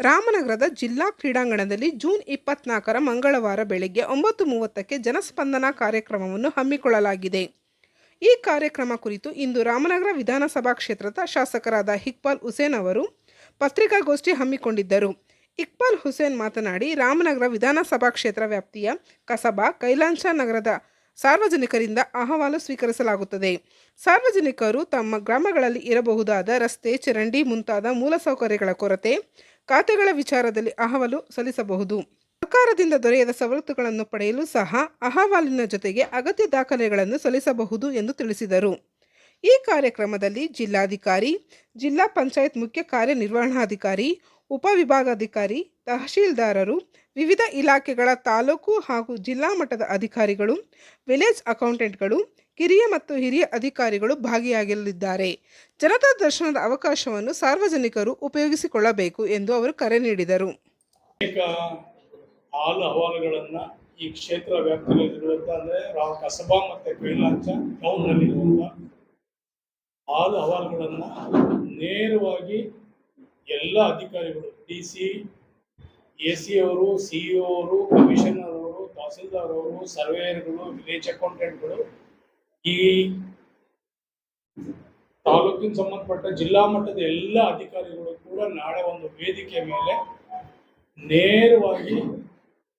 ರಾಮನಗರದ ಜಿಲ್ಲಾ ಕ್ರೀಡಾಂಗಣದಲ್ಲಿ ಜೂನ್ ಇಪ್ಪತ್ನಾಲ್ಕರ ಮಂಗಳವಾರ ಬೆಳಗ್ಗೆ ಒಂಬತ್ತು ಮೂವತ್ತಕ್ಕೆ ಜನಸ್ಪಂದನ ಕಾರ್ಯಕ್ರಮವನ್ನು ಹಮ್ಮಿಕೊಳ್ಳಲಾಗಿದೆ. ಈ ಕಾರ್ಯಕ್ರಮ ಕುರಿತು ಇಂದು ರಾಮನಗರ ವಿಧಾನಸಭಾ ಕ್ಷೇತ್ರದ ಶಾಸಕರಾದ ಇಕ್ಬಾಲ್ ಹುಸೇನ್ ಅವರು ಪತ್ರಿಕಾಗೋಷ್ಠಿ ಹಮ್ಮಿಕೊಂಡಿದ್ದರು. ಇಕ್ಬಾಲ್ ಹುಸೇನ್ ಮಾತನಾಡಿ, ರಾಮನಗರ ವಿಧಾನಸಭಾ ಕ್ಷೇತ್ರ ವ್ಯಾಪ್ತಿಯ ಕಸಬಾ, ಕೈಲಾಂಚ ನಗರದ ಸಾರ್ವಜನಿಕರಿಂದ ಅಹವಾಲು ಸ್ವೀಕರಿಸಲಾಗುತ್ತದೆ. ಸಾರ್ವಜನಿಕರು ತಮ್ಮ ಗ್ರಾಮಗಳಲ್ಲಿ ಇರಬಹುದಾದ ರಸ್ತೆ, ಚರಂಡಿ ಮುಂತಾದ ಮೂಲಸೌಕರ್ಯಗಳ ಕೊರತೆ ಖಾತೆಗಳ ವಿಚಾರದಲ್ಲಿ ಅಹವಾಲು ಸಲ್ಲಿಸಬಹುದು. ಸರ್ಕಾರದಿಂದ ದೊರೆಯದ ಸವಲತ್ತುಗಳನ್ನು ಪಡೆಯಲು ಸಹ ಅಹವಾಲಿನ ಜೊತೆಗೆ ಅಗತ್ಯ ದಾಖಲೆಗಳನ್ನು ಸಲ್ಲಿಸಬಹುದು ಎಂದು ತಿಳಿಸಿದರು. ಈ ಕಾರ್ಯಕ್ರಮದಲ್ಲಿ ಜಿಲ್ಲಾಧಿಕಾರಿ, ಜಿಲ್ಲಾ ಪಂಚಾಯತ್ ಮುಖ್ಯ ಕಾರ್ಯನಿರ್ವಹಣಾಧಿಕಾರಿ ಉಪವಿಭಾಗಾಧಿಕಾರಿ, ತಹಶೀಲ್ದಾರರು, ವಿವಿಧ ಇಲಾಖೆಗಳ ತಾಲೂಕು ಹಾಗೂ ಜಿಲ್ಲಾ ಮಟ್ಟದ ಅಧಿಕಾರಿಗಳು, ವಿಲೇಜ್ ಅಕೌಂಟೆಂಟ್ಗಳು, ಕಿರಿಯ ಮತ್ತು ಹಿರಿಯ ಅಧಿಕಾರಿಗಳು ಭಾಗಿಯಾಗಲಿದ್ದಾರೆ. ಜನತಾ ದರ್ಶನದ ಅವಕಾಶವನ್ನು ಸಾರ್ವಜನಿಕರು ಉಪಯೋಗಿಸಿಕೊಳ್ಳಬೇಕು ಎಂದು ಅವರು ಕರೆ ನೀಡಿದರು. ಹಾಲು ಅಹವಾಲುಗಳನ್ನ ಈ ಕ್ಷೇತ್ರ ವ್ಯಾಪ್ತಿಯಲ್ಲಿರುವಂತ ಅಂದ್ರೆ ರಾವ್ ಕಸಬಾ ಮತ್ತು ಕೈಲಾಂಚ ಟೌನ್ನಲ್ಲಿರುವಂಥ ಹಾಲು ಅಹವಾಲುಗಳನ್ನ ನೇರವಾಗಿ ಎಲ್ಲ ಅಧಿಕಾರಿಗಳು ಡಿ ಸಿ ಎ ಸಿ ಅವರು ಸಿ ಇ ಅವರು ಕಮಿಷನರ್ ಅವರು, ತಹಸೀಲ್ದಾರ್ ಅವರು, ಸರ್ವೇಯರ್ಗಳು ವಿಲೇಜ್ ಅಕೌಂಟೆಂಟ್ಗಳು ಈ ತಾಲೂಕಿನ ಸಂಬಂಧಪಟ್ಟ ಜಿಲ್ಲಾ ಮಟ್ಟದ ಎಲ್ಲ ಅಧಿಕಾರಿಗಳು ಕೂಡ ನಾಳೆ ಒಂದು ವೇದಿಕೆ ಮೇಲೆ ನೇರವಾಗಿ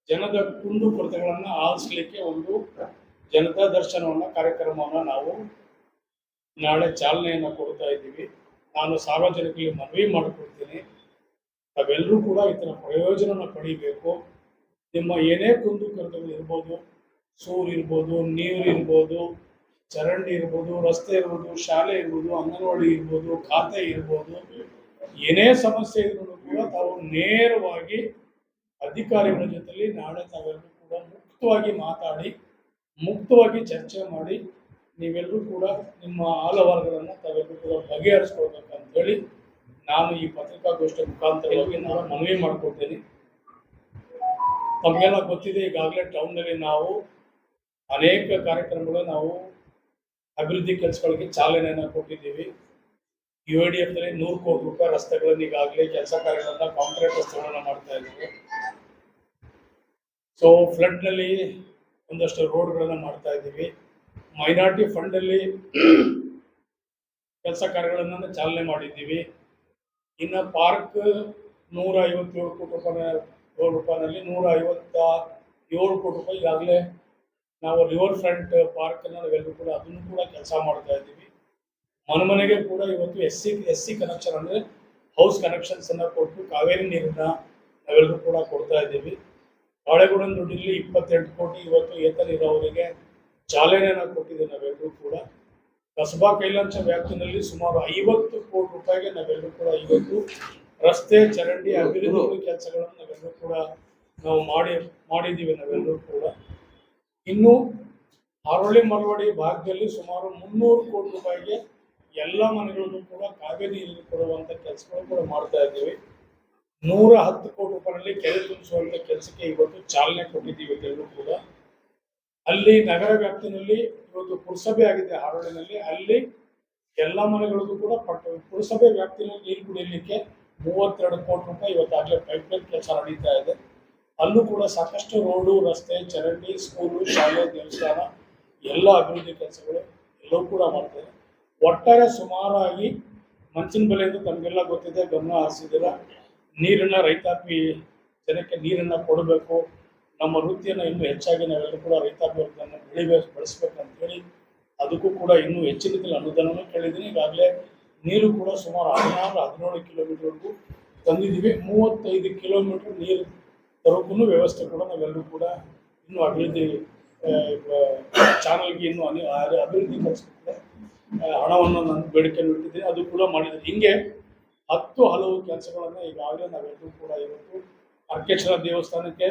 ಜನದ ಕುಂದು ಕೊರತೆಗಳನ್ನು ಆಲಿಸ್ಲಿಕ್ಕೆ ಒಂದು ಜನತಾ ದರ್ಶನವನ್ನ, ಕಾರ್ಯಕ್ರಮವನ್ನು ನಾವು ನಾಳೆ ಚಾಲನೆಯನ್ನು ಕೊಡ್ತಾ ಇದ್ದೀವಿ. ನಾನು ಸಾರ್ವಜನಿಕರಿಗೆ ಮನವಿ ಮಾಡಿಕೊಡ್ತೀನಿ. ತಾವೆಲ್ಲರೂ ಕೂಡ ಇದರ ಪ್ರಯೋಜನನ ಪಡಿಬೇಕು. ನಿಮ್ಮ ಏನೇ ಕುಂದು ಕೊರತೆಗಳು ಇರ್ಬೋದು, ಸೂರು ಇರ್ಬೋದು, ನೀರು ಇರ್ಬೋದು, ಚರಂಡಿ ಇರ್ಬೋದು, ರಸ್ತೆ ಇರ್ಬೋದು, ಶಾಲೆ ಇರ್ಬೋದು, ಅಂಗನವಾಡಿ ಇರ್ಬೋದು, ಖಾತೆ ಇರ್ಬೋದು, ಏನೇ ಸಮಸ್ಯೆ ಇದ್ರೂ ಕೂಡ ತಾವು ನೇರವಾಗಿ ಅಧಿಕಾರಿಗಳ ಜೊತೆಯಲ್ಲಿ ನಾಳೆ ತಾವೆಲ್ಲರೂ ಕೂಡ ಮುಕ್ತವಾಗಿ ಮಾತಾಡಿ, ಮುಕ್ತವಾಗಿ ಚರ್ಚೆ ಮಾಡಿ ನೀವೆಲ್ಲರೂ ಕೂಡ ನಿಮ್ಮ ಆಲವಾರಗಳನ್ನು ತಾವೆಲ್ಲರೂ ಕೂಡ ಬಗೆಹರಿಸ್ಕೊಳ್ಬೇಕಂತ ಹೇಳಿ ನಾನು ಈ ಪತ್ರಿಕಾಗೋಷ್ಠಿ ಮುಖಾಂತರವಾಗಿ ನಾನು ಮನವಿ ಮಾಡ್ಕೊಡ್ತೀನಿ ತಮಗೆಲ್ಲ ಗೊತ್ತಿದೆ, ಈಗಾಗಲೇ ಟೌನ್ನಲ್ಲಿ ನಾವು ಅನೇಕ ಕಾರ್ಯಕ್ರಮಗಳು ನಾವು ಅಭಿವೃದ್ಧಿ ಕೆಲಸಗಳಿಗೆ ಚಾಲನೆಯನ್ನು ಕೊಟ್ಟಿದ್ದೀವಿ. ಯು ಎ ಡಿ ಎಫ್ನಲ್ಲಿ ನೂರು ಕೋಟಿ ರೂಪಾಯಿ ರಸ್ತೆಗಳನ್ನು ಈಗಾಗಲೇ ಕೆಲಸ ಕಾರ್ಯಗಳನ್ನ ಕಾಂಕ್ರೀಟ್ ರಸ್ತೆಗಳನ್ನು ಮಾಡ್ತಾ ಇದ್ದೀವಿ. ಸೊ ಫ್ಲಡ್ನಲ್ಲಿ ಒಂದಷ್ಟು ರೋಡ್ಗಳನ್ನು ಮಾಡ್ತಾ ಇದ್ದೀವಿ. ಮೈನಾರಿಟಿ ಫಂಡಲ್ಲಿ ಕೆಲಸ ಕಾರ್ಯಗಳನ್ನು ಚಾಲನೆ ಮಾಡಿದ್ದೀವಿ. ಇನ್ನು ಪಾರ್ಕ್ ನೂರ ಐವತ್ತೇಳು ಕೋಟಿ ರೂಪಾಯಿ ಏಳು ರೂಪಾಯಿನಲ್ಲಿ ನೂರ ಐವತ್ತ ಏಳು ಕೋಟಿ ರೂಪಾಯಿ ಈಗಾಗಲೇ ನಾವು ರಿವರ್ ಫ್ರಂಟ್ ಪಾರ್ಕನ್ನು ನಾವೆಲ್ಲರೂ ಕೂಡ ಅದನ್ನು ಕೂಡ ಕೆಲಸ ಮಾಡ್ತಾ ಇದ್ದೀವಿ. ಮನೆ ಮನೆಗೆ ಕೂಡ ಇವತ್ತು S C S C connection ಅಂದರೆ ಹೌಸ್ ಕನೆಕ್ಷನ್ಸನ್ನು ಕೊಟ್ಟು ಕಾವೇರಿ ನೀರನ್ನ ನಾವೆಲ್ಲರೂ ಕೂಡ ಕೊಡ್ತಾ ಇದ್ದೀವಿ. ಬಾಳೆಗೌಡನ ದುಡ್ಡಿಲ್ಲಿ ಇಪ್ಪತ್ತೆಂಟು ಕೋಟಿ ಇವತ್ತು ಏತ ನೀರಾವರಿಗೆ ಚಾಲನೆಯನ್ನು ಕೊಟ್ಟಿದ್ದೀವಿ ನಾವೆಲ್ಲರೂ ಕೂಡ. ಕಸಬಾ ಕೈಲಾಂಚ ವ್ಯಾಪ್ತಿನಲ್ಲಿ ಸುಮಾರು ಐವತ್ತು ಕೋಟಿ ರೂಪಾಯಿಗೆ ನಾವೆಲ್ಲರೂ ಕೂಡ ಇವತ್ತು ರಸ್ತೆ, ಚರಂಡಿ ಅಭಿವೃದ್ಧಿ ಕೆಲಸಗಳನ್ನು ನಾವೆಲ್ಲರೂ ಕೂಡ ನಾವು ಮಾಡಿ, ಮಾಡಿದ್ದೀವಿ ನಾವೆಲ್ಲರೂ ಕೂಡ. ಇನ್ನು ಅರಳಿ ಮರವಾಡಿ ಭಾಗದಲ್ಲಿ ಸುಮಾರು ಮುನ್ನೂರು ಕೋಟಿ ರೂಪಾಯಿಗೆ ಎಲ್ಲ ಮನೆಗಳನ್ನು ಕೂಡ ಕಾವೇರಿ ನೀರು ಕೊಡುವಂಥ ಕೆಲಸಗಳು ಕೂಡ ಮಾಡ್ತಾ ಇದ್ದೀವಿ. ನೂರ ಹತ್ತು ಕೋಟಿ ರೂಪಾಯಿನಲ್ಲಿ ಕೆರೆ ತುಂಬಿಸುವಂಥ ಕೆಲಸಕ್ಕೆ ಇವತ್ತು ಚಾಲನೆ ಕೊಟ್ಟಿದ್ದೀವಿ ಎಲ್ಲರೂ ಕೂಡ. ಅಲ್ಲಿ ನಗರ ವ್ಯಾಪ್ತಿನಲ್ಲಿ ಇವತ್ತು ಪುರಸಭೆ ಆಗಿದೆ ಹಾರೋಳಿನಲ್ಲಿ ಅಲ್ಲಿ ಎಲ್ಲ ಮನೆಗಳಿಗೂ ಕೂಡ ಪುರಸಭೆ ವ್ಯಾಪ್ತಿನಲ್ಲಿ ನೀರು ಕುಡಿಯಲಿಕ್ಕೆ ಮೂವತ್ತೆರಡು ಕೋಟಿ ರೂಪಾಯಿ ಇವತ್ತಾಗಲೇ ಪೈಪ್ಲೈನ್ ಕೆಲಸ ನಡೀತಾ ಇದೆ. ಅಲ್ಲೂ ಕೂಡ ಸಾಕಷ್ಟು ರೋಡು, ರಸ್ತೆ, ಚರಂಡಿ ಸ್ಕೂಲು ಶಾಲೆ, ದೇವಸ್ಥಾನ, ಎಲ್ಲ ಅಭಿವೃದ್ಧಿ ಕೆಲಸಗಳು ಎಲ್ಲವೂ ಕೂಡ ಮಾಡ್ತಾರೆ ಒಟ್ಟಾರೆ ಸುಮಾರಾಗಿ ಮಂಚಿನ ಬೆಲೆಯಿಂದ ತಮಗೆಲ್ಲ ಗೊತ್ತಿದೆ, ಗಮನ ಹರಿಸಿದ್ದೀರ? ನೀರನ್ನು ರೈತಾಪಿ ಜನಕ್ಕೆ ನೀರನ್ನು ಕೊಡಬೇಕು. ನಮ್ಮ ವೃತ್ತಿಯನ್ನು ಇನ್ನೂ ಹೆಚ್ಚಾಗಿ ನಾವೆಲ್ಲರೂ ಕೂಡ ರೈತಾಪಿ ವರ್ಗವನ್ನು ಬೆಳಿಬೇಕು ಬೆಳೆಸ್ಬೇಕಂತ ಹೇಳಿ ಅದಕ್ಕೂ ಕೂಡ ಇನ್ನೂ ಹೆಚ್ಚಿನ ರೀತಿಯಲ್ಲಿ ಕೇಳಿದೀನಿ ಕೇಳಿದ್ದೀನಿ. ಈಗಾಗಲೇ ನೀರು ಕೂಡ ಸುಮಾರು ಹದಿನಾರು, ಹದಿನೇಳು ಕಿಲೋಮೀಟರ್ವರೆಗೂ ತಂದಿದ್ದೀವಿ. ಮೂವತ್ತೈದು ಕಿಲೋಮೀಟರ್ ನೀರು ತರೋಕ್ಕೂ ವ್ಯವಸ್ಥೆ ಕೂಡ ನಾವೆಲ್ಲರೂ ಕೂಡ ಇನ್ನೂ ಅಭಿವೃದ್ಧಿ ಚಾನಲ್ಗೆ ಇನ್ನೂ ಅನಿ ಅಭಿವೃದ್ಧಿ ಕೆಲಸಕ್ಕೆ ಹಣವನ್ನು ನಾನು ಬೇಡಿಕೆಯನ್ನು ಇಟ್ಟಿದ್ದೀನಿ. ಅದು ಕೂಡ ಮಾಡಿದ್ದೀನಿ. ಹಿಂಗೆ ಹತ್ತು ಹಲವು ಕೆಲಸಗಳನ್ನು ಈಗಾಗಲೇ ನಾವೆಲ್ಲರೂ ಕೂಡ ಇವತ್ತು ಅರ್ಕೇಶ್ವರ ದೇವಸ್ಥಾನಕ್ಕೆ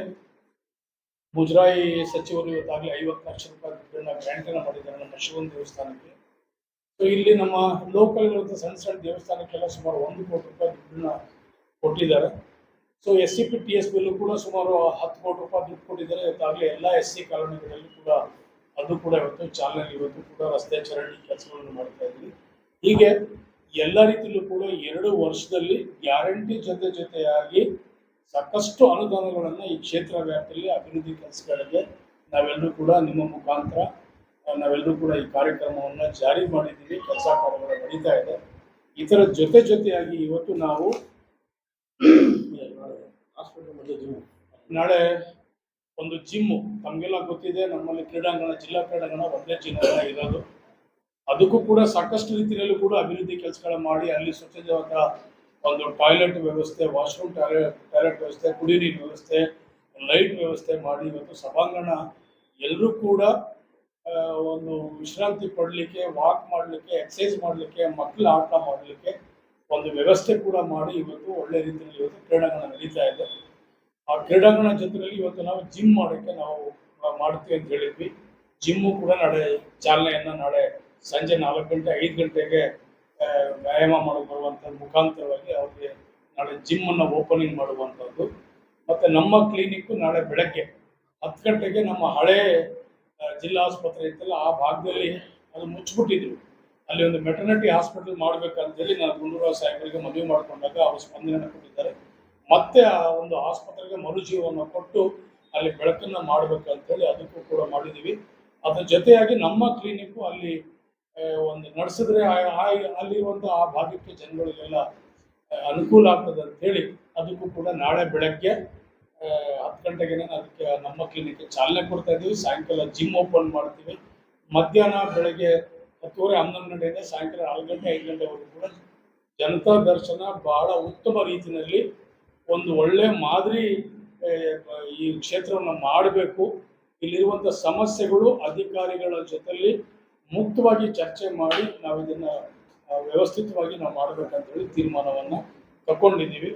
ಮುಜರಾಯಿ ಸಚಿವರು ಇವತ್ತಾಗಲೇ ಐವತ್ತು ಲಕ್ಷ ರೂಪಾಯಿ ದುಡ್ಡನ್ನು ಗ್ರ್ಯಾಂಟನ್ನು ಮಾಡಿದ್ದಾರೆ ನಮ್ಮ ಶಿವನ ದೇವಸ್ಥಾನಕ್ಕೆ. ಸೊ ಇಲ್ಲಿ ನಮ್ಮ ಲೋಕಲ್ ಸಣ್ಣ ಸಣ್ಣ ದೇವಸ್ಥಾನಕ್ಕೆಲ್ಲ ಸುಮಾರು ಒಂದು ಕೋಟಿ ರೂಪಾಯಿ ದುಡ್ಡನ್ನ ಕೊಟ್ಟಿದ್ದಾರೆ. So S C P T S bill ಕೂಡ ಸುಮಾರು ಹತ್ತು ಕೋಟಿ ರೂಪಾಯಿ ದುಡ್ಡು ಕೊಟ್ಟಿದ್ದಾರೆ. ಇವತ್ತಾಗಲೇ ಎಲ್ಲ ಎಸ್ ಸಿ ಕಾಲೋನಿಗಳಲ್ಲಿ ಕೂಡ ಅದು ಕೂಡ ಇವತ್ತು ಚಾಲನೆ ಇವತ್ತು ಕೂಡ ರಸ್ತೆ ಚರಂಡಿ ಕೆಲಸಗಳನ್ನು ಮಾಡ್ತಾ ಇದ್ವಿ ಹೀಗೆ ಎಲ್ಲ ರೀತಿಯಲ್ಲೂ ಕೂಡ ಎರಡು ವರ್ಷದಲ್ಲಿ ಗ್ಯಾರಂಟಿ ಜೊತೆ ಜೊತೆಯಾಗಿ ಸಾಕಷ್ಟು ಅನುದಾನಗಳನ್ನು ಈ ಕ್ಷೇತ್ರ ವ್ಯಾಪ್ತಿಯಲ್ಲಿ ಅಭಿವೃದ್ಧಿ ಕೆಲಸಗಳಿಗೆ ನಾವೆಲ್ಲರೂ ಕೂಡ ನಿಮ್ಮ ಮುಖಾಂತರ ನಾವೆಲ್ಲರೂ ಕೂಡ ಈ ಕಾರ್ಯಕ್ರಮವನ್ನು ಜಾರಿ ಮಾಡಿದ್ದೀವಿ ಕೆಲಸ ಕಾರ್ಯಗಳು ನಡೀತಾ ಇದೆ. ಇದರ ಜೊತೆ ಜೊತೆಯಾಗಿ ಇವತ್ತು ನಾವು ನಾಳೆ ಒಂದು ಜಿಮ್ಮು ತಮಗೆಲ್ಲ ಗೊತ್ತಿದೆ ನಮ್ಮಲ್ಲಿ ಕ್ರೀಡಾಂಗಣ ಜಿಲ್ಲಾ ಕ್ರೀಡಾಂಗಣ ಒಂದೇ ಜಿಲ್ಲೆ ಇರೋದು. ಅದಕ್ಕೂ ಕೂಡ ಸಾಕಷ್ಟು ರೀತಿಯಲ್ಲೂ ಕೂಡ ಅಭಿವೃದ್ಧಿ ಕೆಲಸಗಳ ಮಾಡಿ ಅಲ್ಲಿ ಸ್ವಚ್ಛವಾದ ಒಂದು ಟಾಯ್ಲೆಟ್ ವ್ಯವಸ್ಥೆ, ವಾಶ್ರೂಮ್ ಟಾಯ್ಲೆಟ್ ಟಾಯ್ಲೆಟ್ ವ್ಯವಸ್ಥೆ ಕುಡಿ ನೀರು ವ್ಯವಸ್ಥೆ, ಲೈಟ್ ವ್ಯವಸ್ಥೆ ಮಾಡಿ ಇವತ್ತು ಸಭಾಂಗಣ. ಎಲ್ಲರೂ ಕೂಡ ಒಂದು ವಿಶ್ರಾಂತಿ ಪಡಲಿಕ್ಕೆ, ವಾಕ್ ಮಾಡಲಿಕ್ಕೆ ಎಕ್ಸಸೈಸ್ ಮಾಡಲಿಕ್ಕೆ, ಮಕ್ಕಳ ಆಟ ಮಾಡಲಿಕ್ಕೆ ಒಂದು ವ್ಯವಸ್ಥೆ ಕೂಡ ಮಾಡಿ ಇವತ್ತು ಒಳ್ಳೆ ರೀತಿಯಲ್ಲಿ ಇವತ್ತು ಕ್ರೀಡಾಂಗಣ ನಡೀತಾ ಇದೆ. ಆ ಕ್ರೀಡಾಂಗಣ ಜೊತೆಯಲ್ಲಿ ಇವತ್ತು ನಾವು ಜಿಮ್ ಮಾಡೋಕ್ಕೆ ನಾವು ಮಾಡ್ತೀವಿ ಅಂತ ಹೇಳಿದ್ವಿ. ಜಿಮ್ಮು ಕೂಡ ನಾಳೆ ಚಾಲನೆಯನ್ನು ನಾಳೆ ಸಂಜೆ ನಾಲ್ಕು ಗಂಟೆ, ಐದು ಗಂಟೆಗೆ ವ್ಯಾಯಾಮ ಮಾಡೋ ಬರುವಂಥ ಮುಖಾಂತರವಾಗಿ ಅವ್ರಿಗೆ ನಾಳೆ ಜಿಮ್ಮನ್ನು ಓಪನಿಂಗ್ ಮಾಡುವಂಥದ್ದು. ಮತ್ತು ನಮ್ಮ ಕ್ಲಿನಿಕ್ಕು ನಾಳೆ ಬೆಳಗ್ಗೆ ಹತ್ತು ಗಂಟೆಗೆ ನಮ್ಮ ಹಳೆ ಜಿಲ್ಲಾ ಆಸ್ಪತ್ರೆ ಇತ್ತಲ್ಲ, ಆ ಭಾಗದಲ್ಲಿ ಅದು ಮುಚ್ಚಿಬಿಟ್ಟಿದ್ರು. ಅಲ್ಲಿ ಒಂದು ಮೆಟರ್ನಿಟಿ ಹಾಸ್ಪಿಟಲ್ ಮಾಡಬೇಕಂತೇಳಿ ನಾನು ಗುಂಡೂರಾವ್ ಸಾಹೇಬರಿಗೆ ಮದುವೆ ಮಾಡಿಕೊಂಡಾಗ ಅವರು ಸ್ಪಂದನೆ ಕೊಟ್ಟಿದ್ದಾರೆ. ಮತ್ತೆ ಆ ಒಂದು ಆಸ್ಪತ್ರೆಗೆ ಮರುಜೀವವನ್ನು ಕೊಟ್ಟು ಅಲ್ಲಿ ಬೆಳಕನ್ನು ಮಾಡಬೇಕಂತೇಳಿ ಅದಕ್ಕೂ ಕೂಡ ಮಾಡಿದ್ದೀವಿ. ಅದ್ರ ಜೊತೆಯಾಗಿ ನಮ್ಮ ಕ್ಲಿನಿಕ್ಕು ಅಲ್ಲಿ ಒಂದು ನಡೆಸಿದ್ರೆ ಅಲ್ಲಿರುವಂಥ ಆ ಭಾಗಕ್ಕೆ ಜನಗಳಿಗೆಲ್ಲ ಅನುಕೂಲ ಆಗ್ತದೆ ಅಂತ ಹೇಳಿ ಅದಕ್ಕೂ ಕೂಡ ನಾಳೆ ಬೆಳಗ್ಗೆ ಹತ್ತು ಗಂಟೆಗೆ ಅದಕ್ಕೆ ನಮ್ಮ ಕ್ಲಿನಿಕ್ಗೆ ಚಾಲನೆ ಕೊಡ್ತಾ ಇದ್ದೀವಿ. ಸಾಯಂಕಾಲ ಜಿಮ್ ಓಪನ್ ಮಾಡ್ತೀವಿ. ಮಧ್ಯಾಹ್ನ ಬೆಳಗ್ಗೆ ಹತ್ತುವರೆ, ಹನ್ನೊಂದು ಗಂಟೆಯಿಂದ ಸಾಯಂಕಾಲ ನಾಲ್ಕು ಗಂಟೆ, ಐದು ಗಂಟೆವರೆಗೂ ಕೂಡ ಜನತಾ ದರ್ಶನ ಬಹಳ ಉತ್ತಮ ರೀತಿಯಲ್ಲಿ ಒಂದು ಒಳ್ಳೆ ಮಾದರಿ ಈ ಕ್ಷೇತ್ರವನ್ನು ಮಾಡಬೇಕು. ಇಲ್ಲಿರುವಂಥ ಸಮಸ್ಯೆಗಳು ಅಧಿಕಾರಿಗಳ ಜೊತೆಲಿ ಮುಕ್ತವಾಗಿ ಚರ್ಚೆ ಮಾಡಿ ನಾವು ಇದನ್ನ ವ್ಯವಸ್ಥಿತವಾಗಿ ನಾವು ಮಾಡಬೇಕಂತ ಹೇಳಿ ತೀರ್ಮಾನವನ್ನು ತಗೊಂಡಿದ್ದೀವಿ